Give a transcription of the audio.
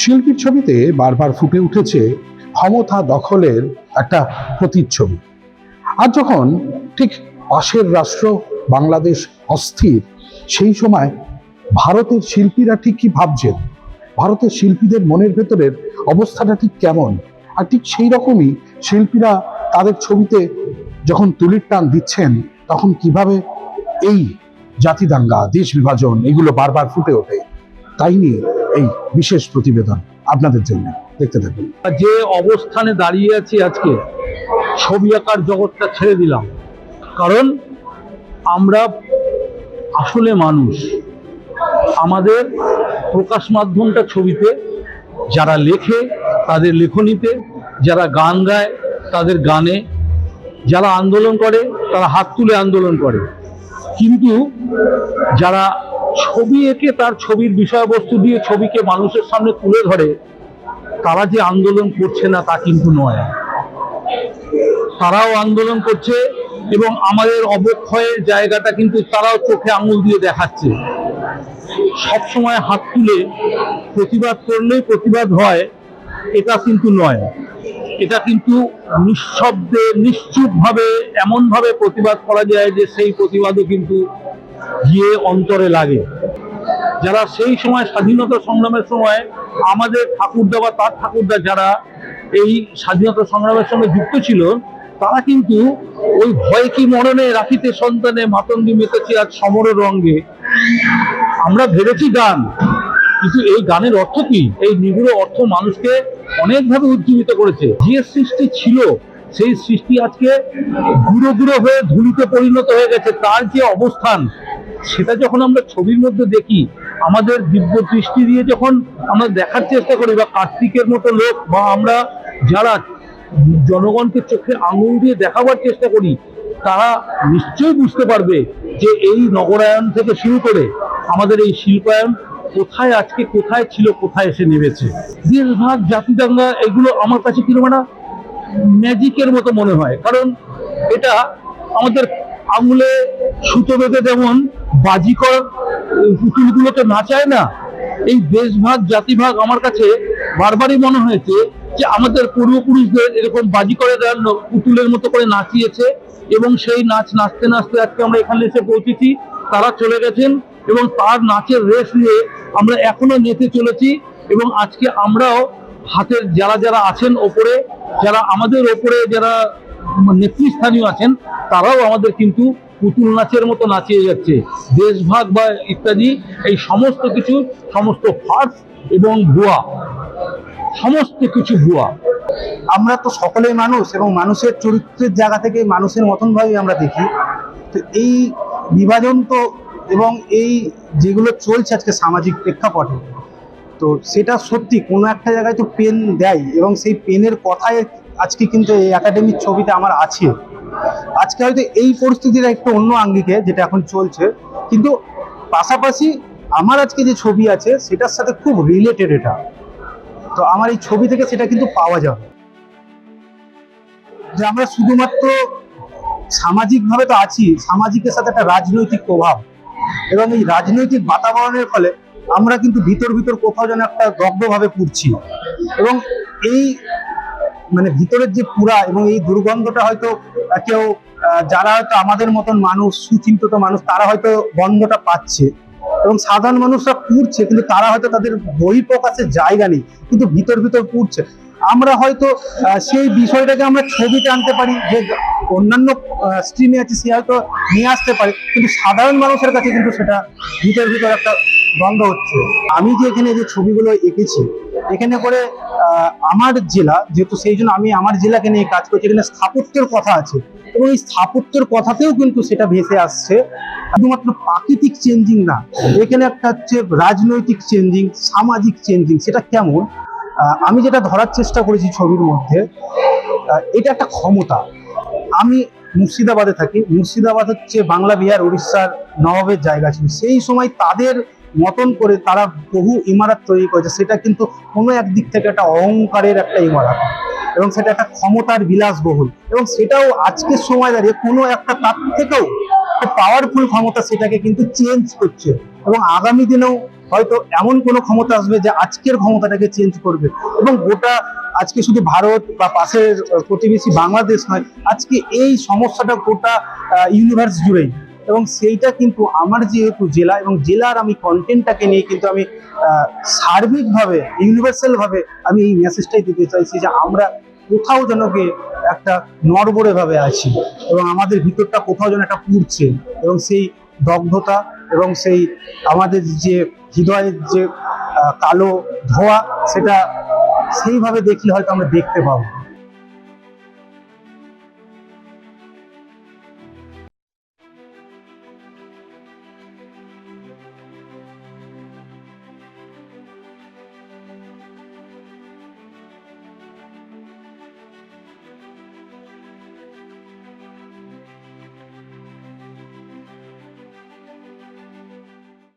শিল্পীর ছবিতে বারবার ফুটে উঠেছে ক্ষমতা দখলের একটা প্রতিচ্ছবি। আর যখন ঠিক পাশের রাষ্ট্র বাংলাদেশ অস্থির, সেই সময় ভারতের শিল্পীরা ঠিক কি ভাবছেন? ভারতের শিল্পীদের মনের ভেতরের অবস্থাটা ঠিক কেমন? আর ঠিক সেই রকমই শিল্পীরা তাদের ছবিতে যখন তুলির টান দিচ্ছেন, তখন কীভাবে এই জাতি দাঙ্গা দেশ বিভাজন, এগুলো বারবার ফুটে ওঠে? তাই নিয়ে এই বিশেষ প্রতিবেদন আপনাদের জন্য। দেখতে থাকুন। যে অবস্থানে দাঁড়িয়ে আছি আজকে, ছবি আঁকার জগৎটা ছেড়ে দিলাম। কারণ আমরা আসলে মানুষ। আমাদের প্রকাশ মাধ্যমটা ছবিতে, যারা লেখে তাদের লেখনীতে, যারা গান গায় তাদের গানে, যারা আন্দোলন করে তারা হাত তুলে আন্দোলন করে। কিন্তু যারা ছবি এঁকে তার ছবির বিষয়বস্তু দিয়ে ছবিকে মানুষের সামনে তুলে ধরে, তারা যে আন্দোলন করছে না তা কিন্তু নয়। তারাও আন্দোলন করছে এবং আমাদের অবক্ষয়ের জায়গাটা কিন্তু তারাও চোখে আঙুল দিয়ে দেখাচ্ছে। সব সময় হাত তুলে প্রতিবাদ করলেই প্রতিবাদ হয়, এটা কিন্তু নয়। এটা কিন্তু নিঃশব্দে, নিশ্চুপভাবে, এমনভাবে প্রতিবাদ করা যায় যে সেই প্রতিবাদও কিন্তু গিয়ে অন্তরে লাগে। যারা সেই সময় স্বাধীনতা সংগ্রামের সময় আমাদের ঠাকুরদা বা তার ঠাকুরদা যারা এই স্বাধীনতা সংগ্রামের সঙ্গে যুক্ত ছিল, তারা কিন্তু ওই ভয় কি মরণে রাখিতে সন্তানে মাতঙ্গি মেতেছি আজ সমর রঙ্গে। আমরা ভেবেছি গান, কিন্তু এই গানের অর্থ কি? এই নিগুড়ো অর্থ মানুষকে অনেকভাবে উজ্জীবিত করেছে। যে সৃষ্টি ছিল, সেই সৃষ্টি আজকে গুঁড়ো গুঁড়ো হয়ে ধুলিতে পরিণত হয়ে গেছে। তার যে অবস্থান সেটা যখন আমরা ছবির মধ্যে দেখি, আমাদের দিব্য দৃষ্টি দিয়ে যখন আমরা দেখার চেষ্টা করি, বা কার্তিকের মতো লোক, বা আমরা যারা জনগণকে চোখে আঙুল দিয়ে দেখাবার চেষ্টা করি, তারা নিশ্চয়ই বুঝতে পারবে যে এই নগরায়ন থেকে শুরু করে আমাদের এই শিল্পায়ন কোথায় আজকে, কোথায় ছিল, কোথায় এসে নেমেছে। দেশভাগ জাতিদাঙ্গা, এগুলো আমার কাছে কীরকম একটা ম্যাজিকের মতো মনে হয়। কারণ এটা আমাদের আঙুলে সুতো বেঁধে যেমন বাজি বাজিকর পুতুলগুলোকে নাচায় না, এই দেশভাগ, জাতিভাগ আমার কাছে বারবারই মনে হয়েছে যে আমাদের পূর্বপুরুষদের এরকম বাজি করে পুতুলের মতো করে নাচিয়েছে এবং সেই নাচ নাচতে নাচতে আজকে আমরা এখানে এসে পৌঁছেছি, তারা চলে গেছেন এবং তার নাচের রেস নিয়ে আমরা এখনও নেচে চলেছি এবং আজকে আমরাও হাতের যারা যারা আছেন ওপরে, যারা আমাদের ওপরে যারা নেতৃস্থানীয় আছেন, তারাও আমাদের কিন্তু পুতুল নাচের মতো নাচিয়ে যাচ্ছে। দেশভাগ বা ইত্যাদি, এই সমস্ত কিছু, সমস্ত ফার্স এবং ভুয়া, সমস্ত কিছু ভুয়া। আমরা তো সকলেই মানুষ এবং মানুষের চরিত্রের জায়গা থেকে মানুষের মতন ভাবেই আমরা দেখি। তো এই বিভাজন তো এবং এই যেগুলো চলছে আজকে সামাজিক প্রেক্ষাপটে, তো সেটা সত্যি কোনো একটা জায়গায় তো পেন দেয় এবং সেই পেনের কথায় আজকে কিন্তু এই একাডেমির ছবিতে আমার আছে। আজকে হয়তো এই পরিস্থিতির একটু অন্য আঙ্গিকে, যেটা এখন চলছে। কিন্তু পাশাপাশি আমার আজকে যে ছবি আছে, সেটার সাথে খুব রিলেটেড এটা। তো আমার এই ছবি থেকে সেটা কিন্তু পাওয়া যাবে। যে আমরা শুধুমাত্র সামাজিকভাবে তো আছি, সামাজিকের সাথে একটা রাজনৈতিক প্রভাব। এবং এই রাজনৈতিক বাতাবরণের ফলে আমরা কিন্তু ভিতর ভিতর কোথাও যেন একটা দগ্ধভাবে পুড়ছি। এবং এই মানে ভিতরের যে পুরা এবং এই দুর্গন্ধটা হয়তো কেউ যারা হয়তো আমাদের মতন মানুষ, সুচিন্তিত মানুষ, তারা হয়তো বন্ধটা পাচ্ছে। এবং সাধারণ মানুষরা পুড়ছে, কিন্তু তারা হয়তো তাদের বহিঃপ্রকাশের জায়গা নেই, কিন্তু ভিতর ভিতর পুড়ছে। আমরা হয়তো সেই বিষয়টাকে আমরা ছবিতে আনতে পারি, যে অন্যান্য স্ট্রিমে আছে, সে হয়তো নিয়ে আসতে পারে, কিন্তু সাধারণ মানুষের কাছে কিন্তু সেটা ভিতর ভিতর একটা বন্ধ হচ্ছে। আমি যে এখানে যে ছবিগুলো এঁকেছি, এখানে করে আমার জেলা, যেহেতু সেই জন্য আমি আমার জেলাকে নিয়ে কাজ করছি, এখানে স্থাপত্যের কথা আছে। এবং এই স্থাপত্যের কথাতেও কিন্তু সেটা ভেসে আসছে। শুধুমাত্র প্রাকৃতিক চেঞ্জিং না, এখানে একটা হচ্ছে রাজনৈতিক চেঞ্জিং সামাজিক চেঞ্জিং সেটা কেমন? আমি যেটা ধরার চেষ্টা করেছি ছবির মধ্যে এটা একটা ক্ষমতা। আমি মুর্শিদাবাদে থাকি, মুর্শিদাবাদ হচ্ছে বাংলা, বিহার উড়িষ্যার নবাবের জায়গা ছিল। সেই সময় তাদের মতন করে তারা বহু ইমারত তৈরি করেছে, সেটা কিন্তু কোনো একদিক থেকে একটা অহংকারের একটা ইমারত। এবং সেটা একটা ক্ষমতার বিলাসবহুল। এবং সেটাও আজকের সময় দাঁড়িয়ে কোনো একটা তার থেকেও পাওয়ারফুল ক্ষমতা সেটাকে কিন্তু চেঞ্জ করছে। এবং আগামী দিনেও হয়তো এমন কোনো ক্ষমতা আসবে যে আজকের ক্ষমতাটাকে চেঞ্জ করবে। এবং গোটা আজকে শুধু ভারত বা পাশের প্রতিবেশী বাংলাদেশ নয়, আজকে এই সমস্যাটা গোটা ইউনিভার্স জুড়েই। এবং সেইটা কিন্তু আমার যেহেতু জেলা এবং জেলার আমি কন্টেন্টটাকে নিয়ে কিন্তু আমি সার্বিকভাবে ইউনিভার্সাল ভাবে আমি এই মেসেজটাই দিতে চাইছি যে আমরা কোথাও যেন একটা নড়বড়ে ভাবে আছি এবং আমাদের ভিতরটা কোথাও যেন একটা পুড়ছে এবং সেই দগ্ধতা এবং সেই আমাদের যে হৃদয়ের যে কালো ধোয়া, সেটা সেইভাবে দেখলে হয়তো আমরা দেখতে পাবো।